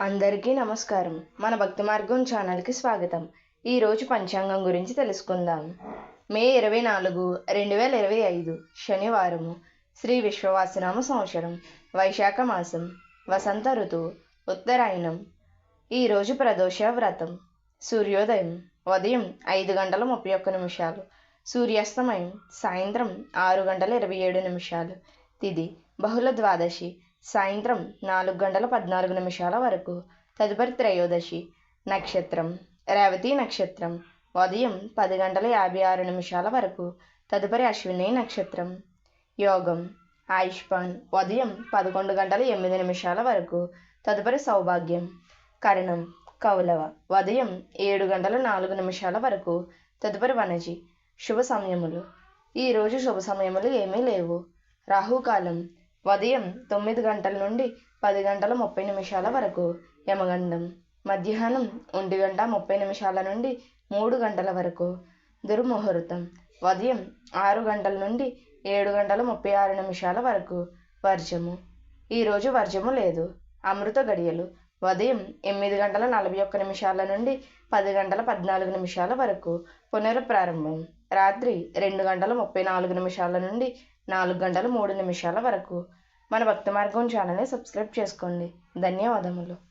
అందరికీ నమస్కారం. మన భక్తి మార్గం ఛానల్కి స్వాగతం. ఈరోజు పంచాంగం గురించి తెలుసుకుందాం. మే ఇరవై నాలుగు రెండు వేల ఇరవై ఐదు శనివారము. శ్రీ విశ్వవాసనామ సంవత్సరం వైశాఖ మాసం వసంత ఋతువు ఉత్తరాయణం. ఈరోజు ప్రదోష వ్రతం. సూర్యోదయం ఉదయం ఐదు గంటల ముప్పై ఒక్క నిమిషాలు. సూర్యాస్తమయం సాయంత్రం ఆరు గంటల ఇరవై ఏడు నిమిషాలు. తిది బహుళ ద్వాదశి సాయంత్రం నాలుగు గంటల పద్నాలుగు నిమిషాల వరకు. తదుపరి త్రయోదశి నక్షత్రం రేవతి నక్షత్రం ఉదయం పది గంటల యాభై ఆరు నిమిషాల వరకు. తదుపరి అశ్విని నక్షత్రం యోగం ఆయుష్మాన్ ఉదయం పదకొండు గంటల ఎనిమిది నిమిషాల వరకు. తదుపరి సౌభాగ్యం కరణం కౌలవ ఉదయం ఏడు గంటల నాలుగు నిమిషాల వరకు. తదుపరి వనజి శుభ సమయములు. ఈరోజు శుభ సమయములు ఏమీ లేవు. రాహుకాలం ఉదయం తొమ్మిది గంటల నుండి పది గంటల ముప్పై నిమిషాల వరకు యమగండం మధ్యాహ్నం ఒంటి గంట ముప్పై నిమిషాల నుండి మూడు గంటల వరకు దుర్ముహూర్తం ఉదయం ఆరు గంటల నుండి ఏడు గంటల ముప్పై ఆరు నిమిషాల వరకు వర్జము. ఈరోజు వర్జము లేదు. అమృత గడియలు ఉదయం ఎనిమిది గంటల నలభై ఒక్క నిమిషాల నుండి పది గంటల పద్నాలుగు నిమిషాల వరకు పునఃప్రారంభం రాత్రి రెండు గంటల ముప్పై నాలుగు నిమిషాల నుండి నాలుగు గంటల మూడు నిమిషాల వరకు. మన భక్తి మార్గం ఛానల్ని సబ్స్క్రైబ్ చేసుకోండి. ధన్యవాదములు.